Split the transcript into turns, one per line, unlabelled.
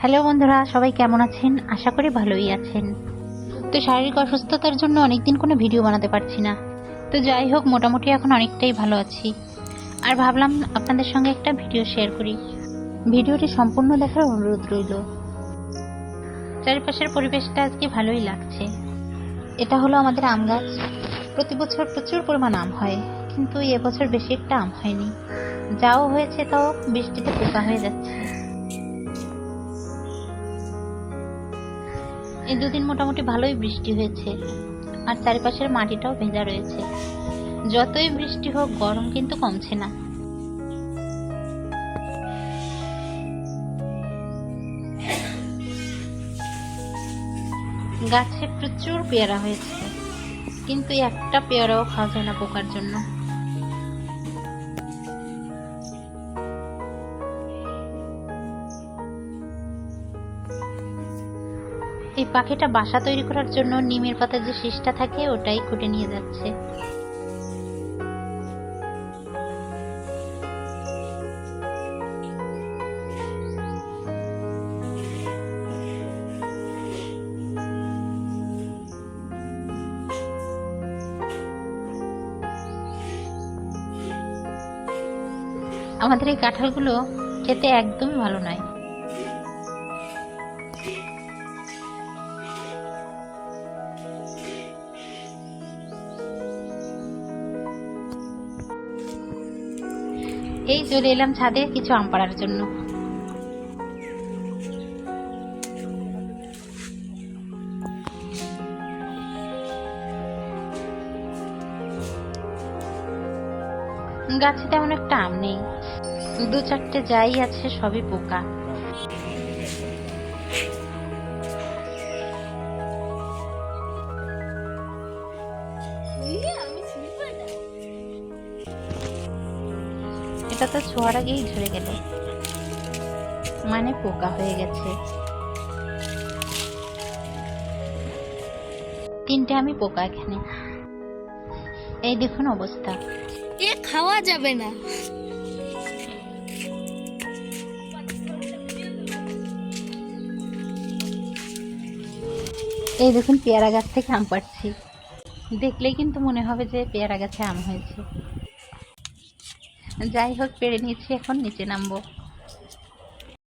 Hello বন্ধুরা, সবাই কেমন আছেন? আশা করি ভালোই আছেন। তো শারীরিক অসুস্থতার জন্য অনেকদিন কোনো ভিডিও বানাতে পারছি না। তো যাই হোক, মোটামুটি এখন অনেকটাই ভালো আছি। আর ভাবলাম আপনাদের সঙ্গে একটা ভিডিও শেয়ার করি। ভিডিওটি সম্পূর্ণ দেখার অনুরোধ রইল। চারিপাশের পরিবেশটা আজকে ভালোই লাগছে। এটা হলো আমাদের আম গাছ। প্রতি বছর প্রচুর পরিমাণ আম হয়, কিন্তু এবছর বেশি একটা আম হয়নি। যাও হয়েছে তাও বৃষ্টিতে পোকা হয়ে যাচ্ছে। এই দুদিন মোটামুটি ভালোই বৃষ্টি হয়েছে। আর চারিপাশের মাটিটাও ভেজা রয়েছে। যতই বৃষ্টি হোক, গরম কিন্তু কমছে না। গাছে প্রচুর পেয়ারা হয়েছে। কিন্তু একটা পেয়ারাও খাওয়া যায় না পোকার জন্য। এই পাখিটা বাসা তৈরি করার জন্য নিমের পাতার যে শীষটা থাকে, ওটাই খুঁটে নিয়ে যাচ্ছে। আমাদের এই কাঁঠালগুলো খেতে একদমই ভালো নয়। এই চলে এলাম ছাদে কিছু আম পাড়ার জন্য। গাছে তেমন একটা আম নেই। দু চারটে যাই আছে, সবই পোকা। তো ছোঁয়ার আগেই ঝরে গেল। মানে পোকা হয়ে গেছে। তিনটে আমি পোকা এখানে। এই দেখুন অবস্থা।
এ খাওয়া যাবে না।
এই দেখুন পেয়ারা গাছ থেকে আম পাড়ছি। দেখলেই কিন্তু মনে হবে যে পেয়ারা গাছে আম হয়েছে। যাই হোক পেরে নিয়েছি এখন নিচে নামবো।